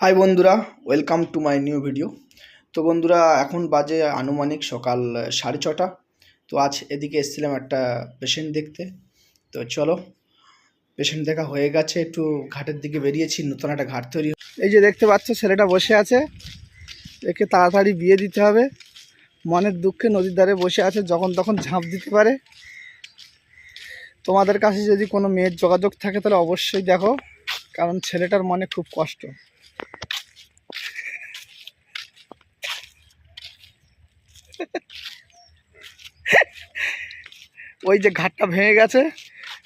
High বন্ধুরা welcome to my new video তো বন্ধুরা, এখন বাজে আনুমানিক সকাল সাড়ে ছটা। তো আজ এদিকে এসেছিলাম একটা পেশেন্ট দেখতে। তো চলো পেশেন্ট দেখা হয়ে গেছে, একটু ঘাটের দিকে বেরিয়েছি, নতুন একটা ঘাট তৈরি এই যে দেখতে পাচ্ছ, ছেলেটা বসে আছে। একে তাড়াতাড়ি বিয়ে দিতে হবে। মনের দুঃখে নদীর ধারে বসে আছে, যখন তখন ঝাঁপ দিতে পারে। তোমাদের কাছে যদি কোনো মেয়ের যোগাযোগ থাকে, তাহলে অবশ্যই দেখো, কারণ ছেলেটার মনে খুব কষ্ট। ওই যে ঘাটটা ভেঙে গেছে,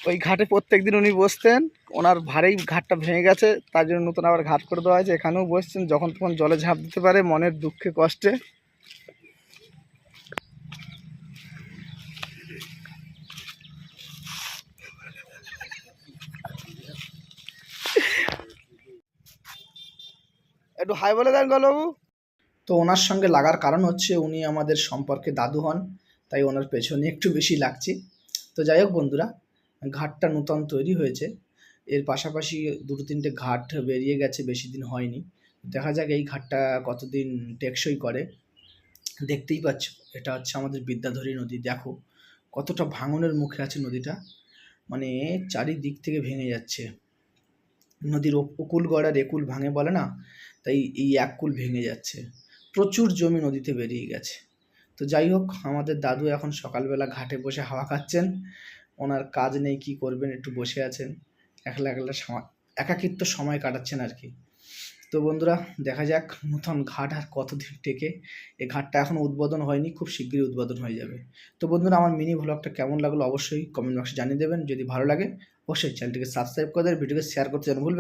ওই ঘাটে প্রত্যেক দিন উনি বসতেন, ওনার ভারেই ঘাটটা ভেঙে গেছে, তার জন্য নতুন আবার ঘাট করে দেওয়া হয়েছে, এখানেও বসছেন, যখন তখন জলে ঝাঁপ দিতে পারে, মনের দুঃখে, কষ্টে। একটু হাই বলে দেন গলবাবু তো ওনার সঙ্গে লাগার কারণ হচ্ছে উনি আমাদের সম্পর্কে দাদু হন, তাই ওনার পেছনে একটু বেশি লাগছে। তো যাই হোক বন্ধুরা, ঘাটটা নূতন তৈরি হয়েছে। এর পাশাপাশি দুটো তিনটে ঘাট বেরিয়ে গেছে, বেশি দিন হয়নি। দেখা যাক এই ঘাটটা কতদিন টেকসই করে। দেখতেই পাচ্ছ, এটা হচ্ছে আমাদের বিদ্যাধরী নদী। দেখো, কতটা ভাঙনের মুখে আছে নদীটা। মানে চারিদিক থেকে ভেঙে যাচ্ছে। নদীর উপ- উকুল গড়ার একুল ভাঙে বলে না? তাই এই এক কুল ভেঙে যাচ্ছে। প্রচুর জমি নদীতে বেরিয়ে গেছে। তো যাই হোক, আমাদের দাদু এখন সকালবেলা ঘাটে বসে হাওয়া খাচ্ছেন। ওনার কাজ নেই, কি করবেন, একটু বসে আছেন। একলা একলা একাকিত্ব সময় কাটাচ্ছেন আর কি। তো বন্ধুরা, দেখা যাক নতুন ঘাট আর কতদিন টেকে। এই ঘাটটা এখনও উদ্বোধন হয়নি, খুব শীঘ্রই উদ্বোধন হয়ে যাবে। তো বন্ধুরা, আমার মিনি ভ্লগটা কেমন লাগল অবশ্যই কমেন্ট বক্সে জানিয়ে দেবেন। যদি ভালো লাগে, অবশ্যই চ্যানেলটিকে সাবস্ক্রাইব করে দেবেন, ভিডিওকে শেয়ার করতে যেন ভুলবেন।